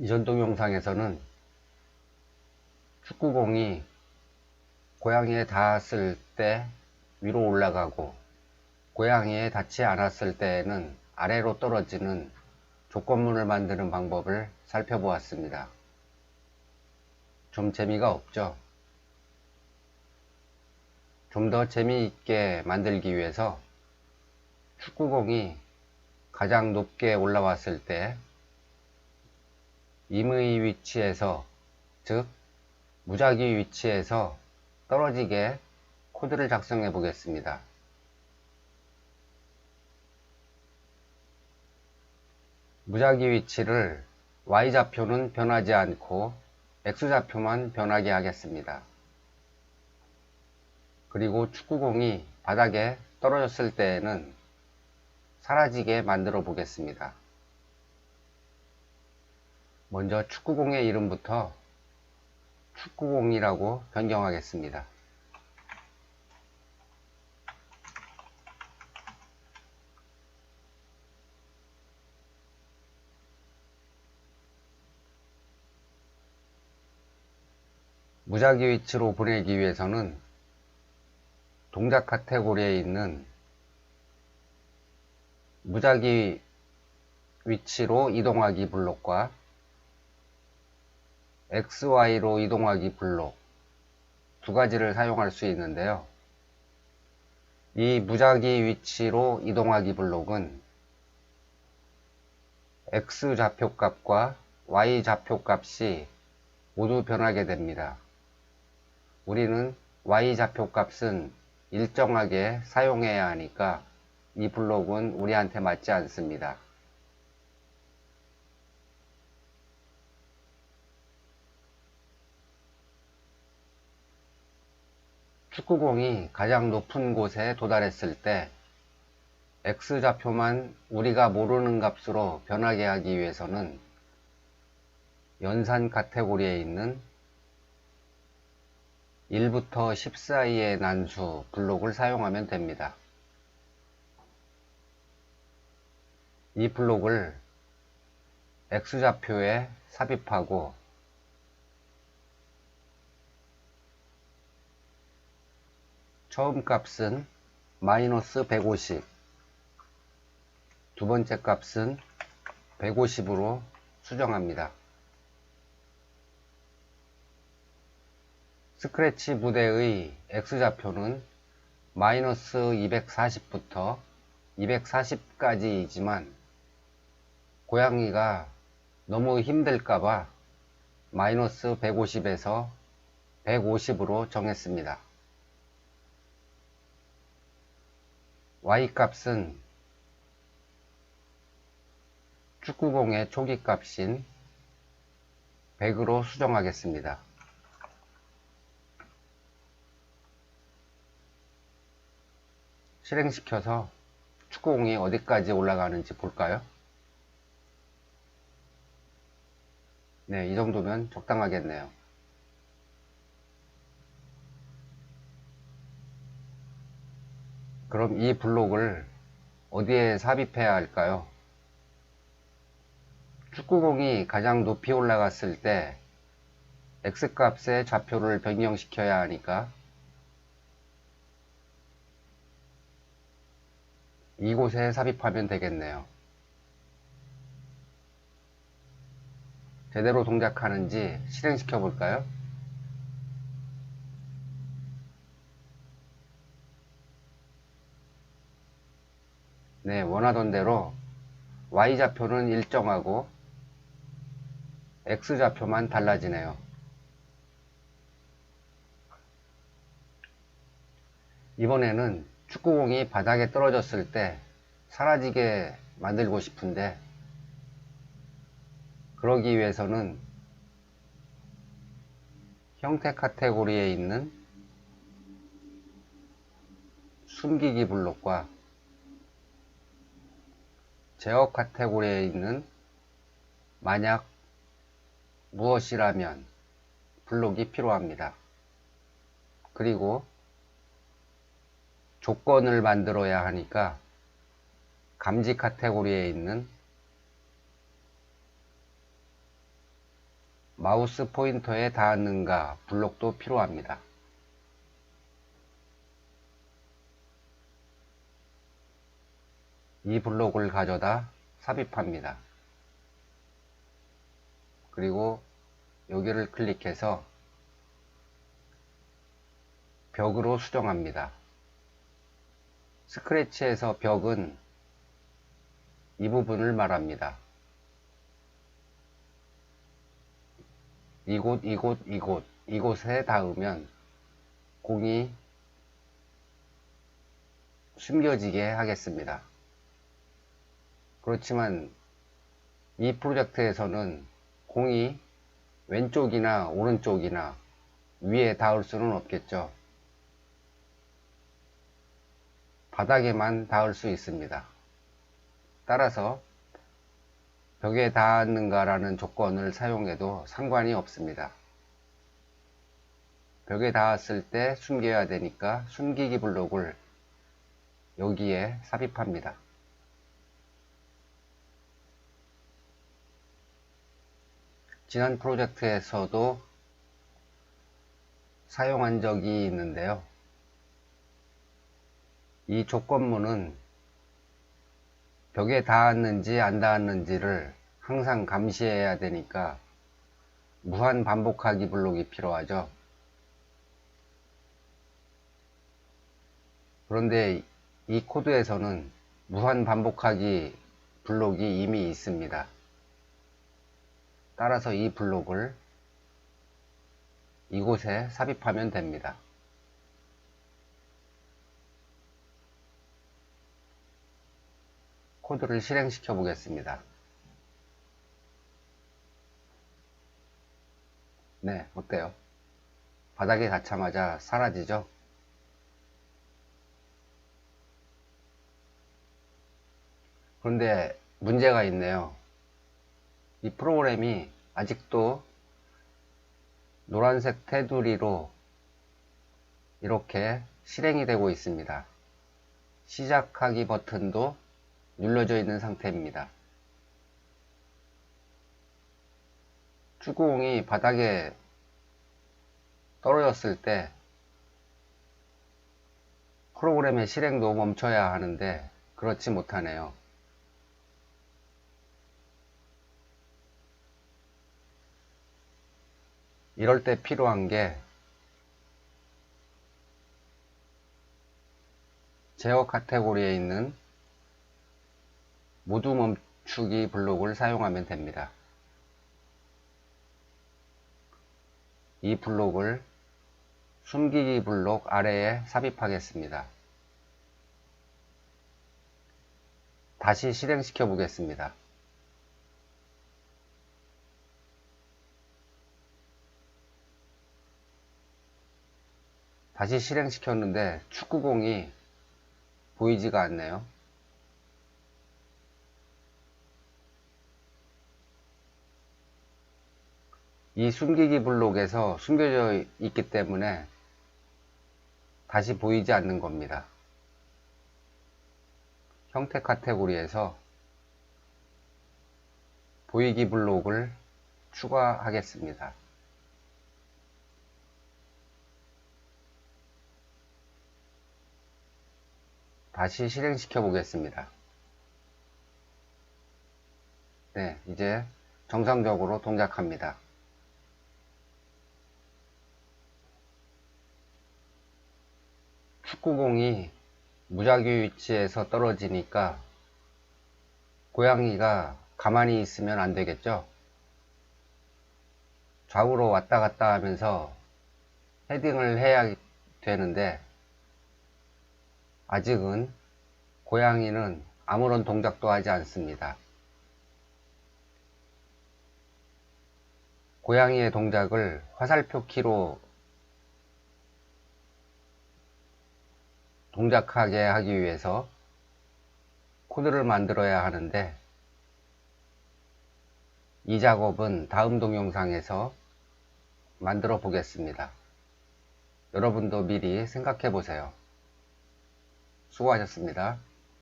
이전 동영상에서는 축구공이 고양이에 닿았을 때 위로 올라가고 고양이에 닿지 않았을 때에는 아래로 떨어지는 조건문을 만드는 방법을 살펴보았습니다. 좀 재미가 없죠? 좀 더 재미있게 만들기 위해서 축구공이 가장 높게 올라왔을 때 임의 위치에서 즉 무작위 위치에서 떨어지게 코드를 작성해 보겠습니다. 무작위 위치를 y좌표는 변하지 않고 x좌표만 변하게 하겠습니다. 그리고 축구공이 바닥에 떨어졌을 때에는 사라지게 만들어 보겠습니다. 먼저 축구공의 이름부터 축구공이라고 변경하겠습니다. 무작위 위치로 보내기 위해서는 동작 카테고리에 있는 무작위 위치로 이동하기 블록과 XY로 이동하기 블록 두 가지를 사용할 수 있는데요. 이 무작위 위치로 이동하기 블록은 X 좌표 값과 Y 좌표 값이 모두 변하게 됩니다. 우리는 Y 좌표 값은 일정하게 사용해야 하니까 이 블록은 우리한테 맞지 않습니다. 축구공이 가장 높은 곳에 도달했을 때 X좌표만 우리가 모르는 값으로 변하게 하기 위해서는 연산 카테고리에 있는 1부터 10 사이의 난수 블록을 사용하면 됩니다. 이 블록을 X좌표에 삽입하고 처음 값은 마이너스 150, 두 번째 값은 150으로 수정합니다. 스크래치 무대의 X좌표는 마이너스 240부터 240까지이지만 고양이가 너무 힘들까봐 마이너스 150에서 150으로 정했습니다. Y 값은 축구공의 초기 값인 100으로 수정하겠습니다. 실행시켜서 축구공이 어디까지 올라가는지 볼까요? 네, 이 정도면 적당하겠네요. 그럼 이 블록을 어디에 삽입해야 할까요? 축구공이 가장 높이 올라갔을 때 x값의 좌표를 변경시켜야 하니까 이곳에 삽입하면 되겠네요. 제대로 동작하는지 실행시켜 볼까요? 네, 원하던 대로 y좌표는 일정하고 x좌표만 달라지네요. 이번에는 축구공이 바닥에 떨어졌을 때 사라지게 만들고 싶은데 그러기 위해서는 형태 카테고리에 있는 숨기기 블록과 제어 카테고리에 있는 만약 무엇이라면 블록이 필요합니다. 그리고 조건을 만들어야 하니까 감지 카테고리에 있는 마우스 포인터에 닿았는가 블록도 필요합니다. 이 블록을 가져다 삽입합니다. 그리고 여기를 클릭해서 벽으로 수정합니다. 스크래치에서 벽은 이 부분을 말합니다. 이곳, 이곳, 이곳, 이곳에 닿으면 공이 숨겨지게 하겠습니다. 그렇지만 이 프로젝트에서는 공이 왼쪽이나 오른쪽이나 위에 닿을 수는 없겠죠. 바닥에만 닿을 수 있습니다. 따라서 벽에 닿았는가라는 조건을 사용해도 상관이 없습니다. 벽에 닿았을 때 숨겨야 되니까 숨기기 블록을 여기에 삽입합니다. 지난 프로젝트에서도 사용한 적이 있는데요. 이 조건문은 벽에 닿았는지 안 닿았는지를 항상 감시해야 되니까 무한 반복하기 블록이 필요하죠. 그런데 이 코드에서는 무한 반복하기 블록이 이미 있습니다. 따라서 이 블록을 이곳에 삽입하면 됩니다. 코드를 실행시켜 보겠습니다. 네, 어때요? 바닥에 닿자마자 사라지죠? 그런데 문제가 있네요. 이 프로그램이 아직도 노란색 테두리로 이렇게 실행이 되고 있습니다. 시작하기 버튼도 눌러져 있는 상태입니다. 축구공이 바닥에 떨어졌을 때 프로그램의 실행도 멈춰야 하는데 그렇지 못하네요. 이럴 때 필요한 게 제어 카테고리에 있는 모두 멈추기 블록을 사용하면 됩니다. 이 블록을 숨기기 블록 아래에 삽입하겠습니다. 다시 실행시켜 보겠습니다. 다시 실행시켰는데 축구공이 보이지가 않네요. 이 숨기기 블록에서 숨겨져 있기 때문에 다시 보이지 않는 겁니다. 형태 카테고리에서 보이기 블록을 추가하겠습니다. 다시 실행시켜 보겠습니다. 네, 이제 정상적으로 동작합니다. 축구공이 무작위 위치에서 떨어지니까 고양이가 가만히 있으면 안 되겠죠? 좌우로 왔다 갔다 하면서 헤딩을 해야 되는데 아직은 고양이는 아무런 동작도 하지 않습니다. 고양이의 동작을 화살표 키로 동작하게 하기 위해서 코드를 만들어야 하는데 이 작업은 다음 동영상에서 만들어 보겠습니다. 여러분도 미리 생각해 보세요. 수고하셨습니다.